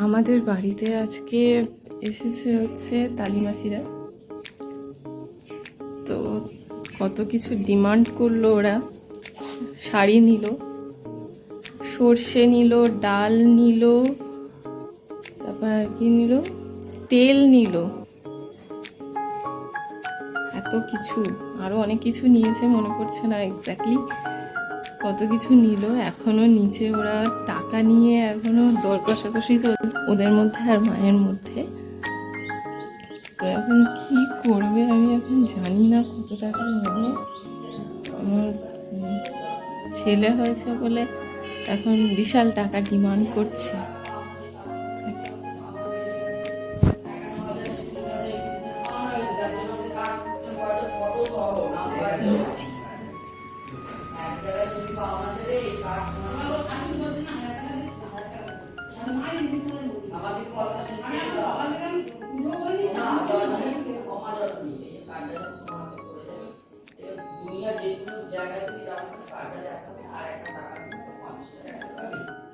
আমাদের বাড়িতে আজকে এসেছে হচ্ছে তালিমাসিরা। তো কত কিছু ডিমান্ড করল ওরা। শাড়ি নিল, সর্ষে নিল, ডাল নিল, তারপর আর কি নিল? তেল নিল। এত কিছু আরও অনেক কিছু নিয়েছে মনে পড়ছে না এক্স্যাক্টলি কত কিছু নিল, এখনও নিচে ওরা টাকা নিয়ে এখনও দর কষাকষি চলছে ওদের মধ্যে আর মায়ের মধ্যে। তো এখন কি করবে আমি এখন জানি না কত টাকা নেবে। আমার ছেলে হয়েছে বলে এখন বিশাল টাকা ডিমান্ড করছে।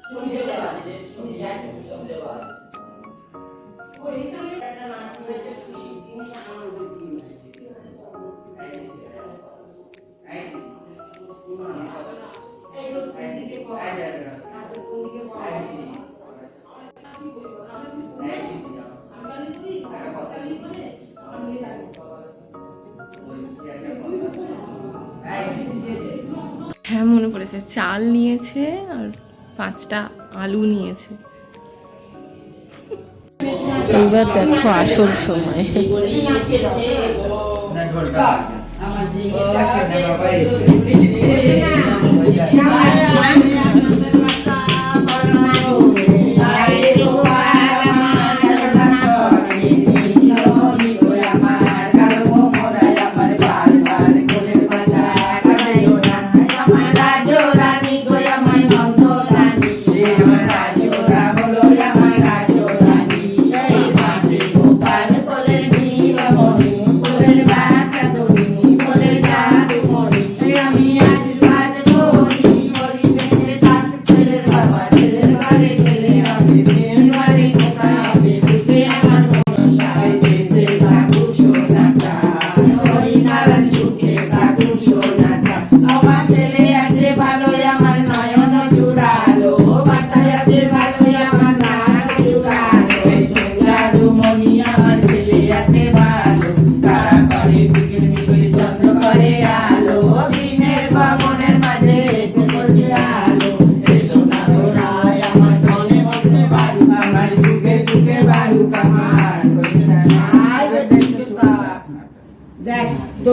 চলে যাবে চলে যাবে চলে যাবে ওই তো একটা নাম হয়েছে হ্যাঁ মনে পড়েছে। চাল নিয়েছে আর পাঁচটা আলু নিয়েছে। এবার দেখো আসল সময়। দেখ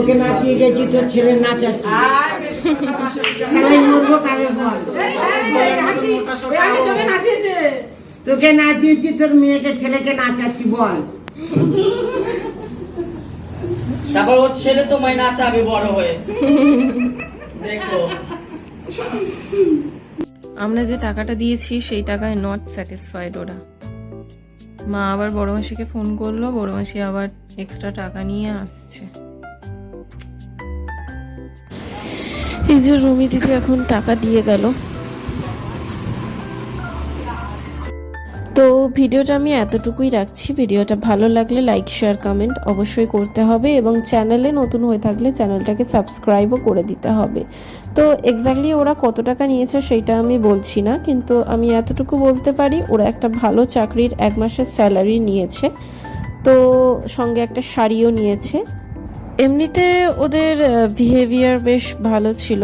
তোকে নাচিয়ে গেছি তোর ছেলে নাচাচ্ছি। মরবো বল। তোকে নাচিয়েছি তোর মেয়েকে ছেলেকে নাচাচ্ছি বল। তারপর ওর ছেলে তোমায় নাচাবে বড় হয়ে। দেখো। আমরা যে টাকাটা দিয়েছি সেই টাকায় নট স্যাটিসফাইড ওরা। মা আবার বড় মাসিকে ফোন করল বড় মাসি আবার এক্সট্রা টাকা নিয়ে আসছে। এই যে রুমি দিদি এখন টাকা দিয়ে গেল। তো ভিডিওটা আমি এতটুকুই রাখছি। ভিডিওটা ভালো লাগলে লাইক শেয়ার কমেন্ট অবশ্যই করতে হবে এবং চ্যানেলে নতুন হয়ে থাকলে চ্যানেলটাকে সাবস্ক্রাইবও করে দিতে হবে। তো এক্স্যাক্টলি ওরা কত টাকা নিয়েছে সেইটা আমি বলছি না, কিন্তু আমি এতটুকু বলতে পারি, ওরা একটা ভালো চাকরির এক মাসের স্যালারি নিয়েছে। তো সঙ্গে একটা শাড়িও নিয়েছে। এমনিতে ওদের বিহেভিয়ার বেশ ভালো ছিল।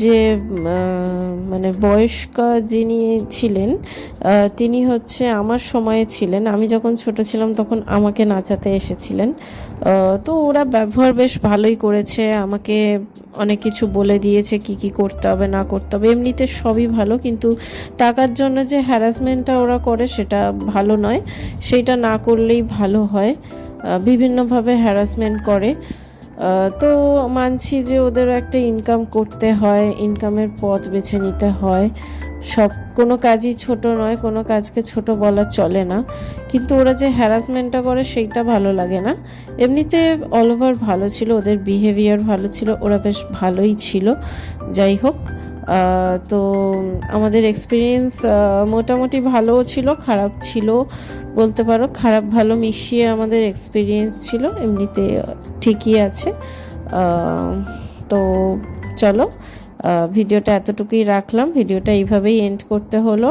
যে মানে বয়স্ক যিনি ছিলেন তিনি হচ্ছে আমার সময়ে ছিলেন। আমি যখন ছোট ছিলাম তখন আমাকে নাচাতে এসেছিলেন। তো ওরা ব্যবহার বেশ ভালোই করেছে। আমাকে অনেক কিছু বলে দিয়েছে কি কি করতে হবে, না করতে হবে। এমনিতে সবই ভালো, কিন্তু টাকার জন্য যে হ্যারাসমেন্টটা ওরা করে সেটা ভালো নয়। সেইটা না করলেই ভালো হয়। বিভিন্নভাবে হ্যারাসমেন্ট করে। তো মানছি যে ওদের একটা ইনকাম করতে হয় ইনকামের পথ বেছে নিতে হয়। সব, কোনো কাজই ছোট নয়, কোনো কাজকে ছোট বলা চলে না। কিন্তু ওরা যে হ্যারাসমেন্টটা করে সেইটা ভালো লাগে না। এমনিতে অল ওভার ভালো ছিল, ওদের বিহেভিয়ার ভালো ছিল, ওরা বেশ ভালোই ছিল। যাই হোক তো আমাদের এক্সপিরিয়েন্স মোটামুটি ভালোও ছিল, খারাপ ছিল। বলতে পারো, খারাপ ভালো মিশিয়ে আমাদের এক্সপিরিয়েন্স ছিল, এমনিতে ঠিকই আছে। তো চলো ভিডিওটা এতটুকুই রাখলাম। ভিডিওটা এইভাবেই এন্ড করতে হলো।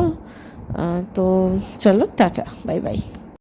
তো চলো, টাটা বাই বাই